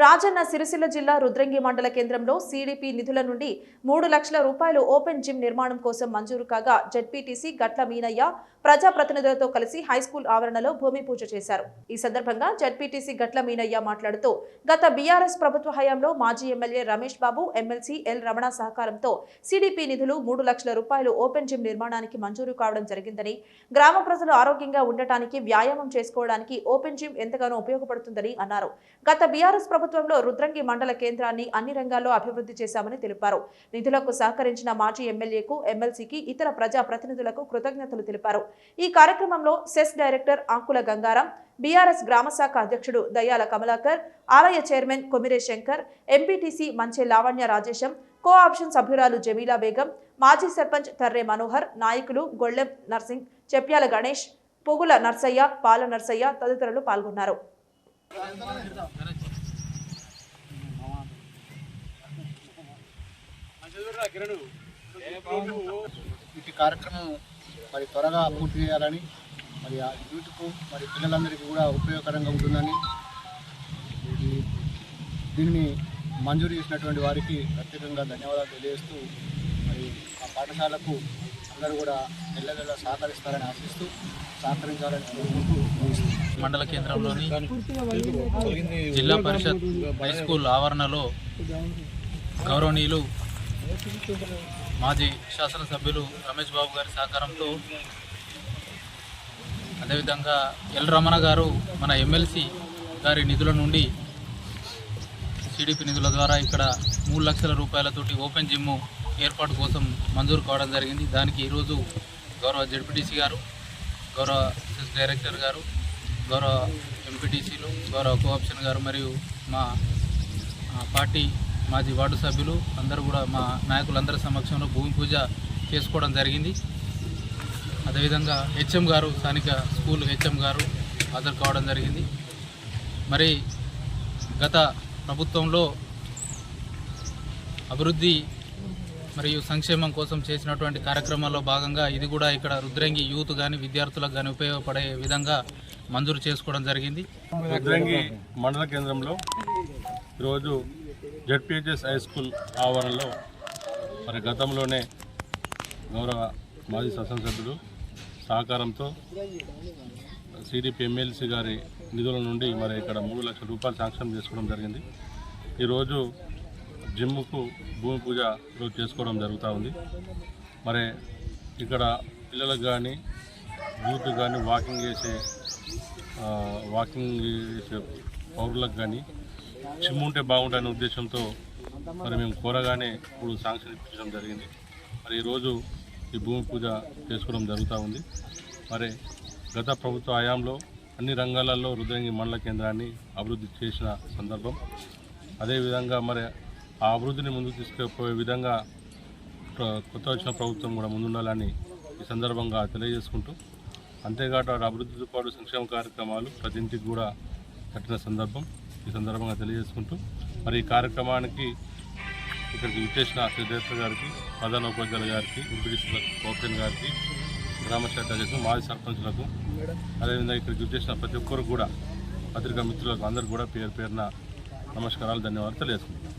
రాజన్న సిరిసిల్ల జిల్లా రుద్రంగి మండల కేంద్రంలో సీడీపీ నిధుల నుండి మూడు లక్షల రూపాయలు ఓపెన్ జిమ్ నిర్మాణం కోసం మంజూరు కాగా జడ్పీటీసీ గట్ల మీనయ్య ప్రజాప్రతినిధులతో కలిసి హైస్కూల్ ఆవరణలో భూమి పూజ చేశారు. ఈ సందర్భంగా జడ్పీటీసీ గట్ల మీనయ్య మాట్లాడుతూ గత బీఆర్ఎస్ ప్రభుత్వ హయాంలో మాజీ MLA Ramesh Babu MLC L Ramana సహకారంతో సీడీపీ నిధులు మూడు లక్షల రూపాయలు ఓపెన్ జిమ్ నిర్మాణానికి మంజూరు కావడం జరిగిందని గ్రామ ప్రజలు ఆరోగ్యంగా ఉండటానికి వ్యాయామం చేసుకోవడానికి ఓపెన్ జిమ్ ఎంతగానో ఉపయోగపడుతుందని అన్నారు. గత బీఆర్ఎస్ ప్రభుత్వంలో రుద్రంగి మండల కేంద్రాన్ని అన్ని రంగాల్లో అభివృద్ధి చేశామని తెలిపారు. నిధులకు సహకరించిన మాజీ ఎమ్మెల్యేకు ఎమ్మెల్సీకి ఇతర ప్రజా ప్రతినిధులకు కృతజ్ఞతలు తెలిపారు. ఈ కార్యక్రమంలో CESS director Akula Gangaram BRS గ్రామ శాఖ అధ్యక్షుడు దయ్యాల కమలాకర్ ఆలయ chairman Komire Shankar MPTC Manche Lavanya Rajesham co option సభ్యురాలు జమీలా బేగం మాజీ సర్పంచ్ తర్రే మనోహర్ నాయకులు గొళ్ళెం నర్సింగ్ చెప్యాల గణేష్ పొగుల నర్సయ్య పాల నర్సయ్య తదితరులు పాల్గొన్నారు. ఇటు కార్యక్రమం మరి త్వరగా పూర్తి చేయాలని మరి ఆ యూత్కు మరి పిల్లలందరికీ కూడా ఉపయోగకరంగా ఉంటుందని దీన్ని దీనిని మంజూరు చేసినటువంటి వారికి ప్రత్యేకంగా ధన్యవాదాలు తెలియజేస్తూ మరి ఆ పాఠశాలకు అందరూ కూడా నెల సహకరిస్తారని ఆశిస్తూ సహకరించాలని కోరుకుంటూ మండల కేంద్రంలోని జిల్లా పరిషత్ హై స్కూల్ ఆవరణలో గౌరవనీయులు మాజీ శాసనసభ్యులు రమేష్ బాబు గారి సహకారంతో అదేవిధంగా ఎల్ రమణ గారు మన ఎమ్మెల్సీ గారి నిధుల నుండి టీడీపీ నిధుల ద్వారా ఇక్కడ మూడు లక్షల రూపాయలతోటి ఓపెన్ జిమ్ ఏర్పాటు కోసం మంజూరు కావడం జరిగింది. దానికి ఈరోజు గౌరవ జడ్పీటీసీ గారు గౌరవ డైరెక్టర్ గారు గౌరవ ఎంపీటీసీలు గౌరవ కోఆప్షన్ గారు మరియు మా పార్టీ మాజీ వార్డు సభ్యులు అందరూ కూడా మా నాయకులందరి సమక్షంలో భూమి పూజ చేసుకోవడం జరిగింది. అదేవిధంగా హెచ్ఎం గారు స్థానిక స్కూల్ హెచ్ఎం గారు హాజరు కావడం జరిగింది. మరి గత ప్రభుత్వంలో అభివృద్ధి మరియు సంక్షేమం కోసం చేసినటువంటి కార్యక్రమాల్లో భాగంగా ఇది కూడా ఇక్కడ రుద్రంగి యూత్ కానీ విద్యార్థులకు కానీ ఉపయోగపడే విధంగా మంజూరు చేసుకోవడం జరిగింది. రుద్రంగి మండల కేంద్రంలో ఈరోజు జడ్పిహెచ్ఎస్ హై స్కూల్ ఆవరణలో మరి గతంలోనే గౌరవ మాజీ శాసనసభ్యుడు సహకారంతో సిడిపి ఎమ్మెల్సీ గారి నిధుల నుండి మరి ఇక్కడ మూడు లక్షల రూపాయలు శాంక్షన్ చేసుకోవడం జరిగింది. ఈరోజు జిమ్ముకు భూమి పూజ ఈరోజు చేసుకోవడం జరుగుతూ ఉంది. మరి ఇక్కడ పిల్లలకు కానీ యూత్ కానీ వాకింగ్ చేసే వాకింగ్ చేసే పౌరులకు కానీ సిమ్ ఉంటే బాగుంటుందనే ఉద్దేశంతో మరి మేము కోరగానే ఇప్పుడు శాంక్షన్ ఇప్పించడం జరిగింది. మరి ఈరోజు ఈ భూమి పూజ చేసుకోవడం జరుగుతూ ఉంది. మరి గత ప్రభుత్వ హయాంలో అన్ని రంగాలలో రుద్రంగి మండల కేంద్రాన్ని అభివృద్ధి చేసిన సందర్భం. అదేవిధంగా మరి ఆ అభివృద్ధిని ముందుకు తీసుకుపోయే విధంగా కొత్త వచ్చిన ప్రభుత్వం కూడా ముందుండాలని ఈ సందర్భంగా తెలియజేసుకుంటూ అంతేకాదు అటు అభివృద్ధితో పాటు సంక్షేమ కార్యక్రమాలు ప్రతి ఇంటికి కూడా కట్టిన సందర్భం. ఈ సందర్భంగా తెలియజేసుకుంటూ మరి ఈ కార్యక్రమానికి ఇక్కడికి విచ్చేసిన డైరెక్టర్ గారికి ప్రధానోపాధ్యాయుల గారికి ఎంపీడీసీలకు కోపన్ గారికి గ్రామశాఖ అధ్యక్షులు మాజీ సర్పంచులకు అదేవిధంగా ఇక్కడికి విచ్చేసిన ప్రతి ఒక్కరు కూడా పత్రికా మిత్రులకు అందరికీ కూడా పేరు పేరున నమస్కారాలు ధన్యవాదాలు తెలియజేసుకుంటున్నాను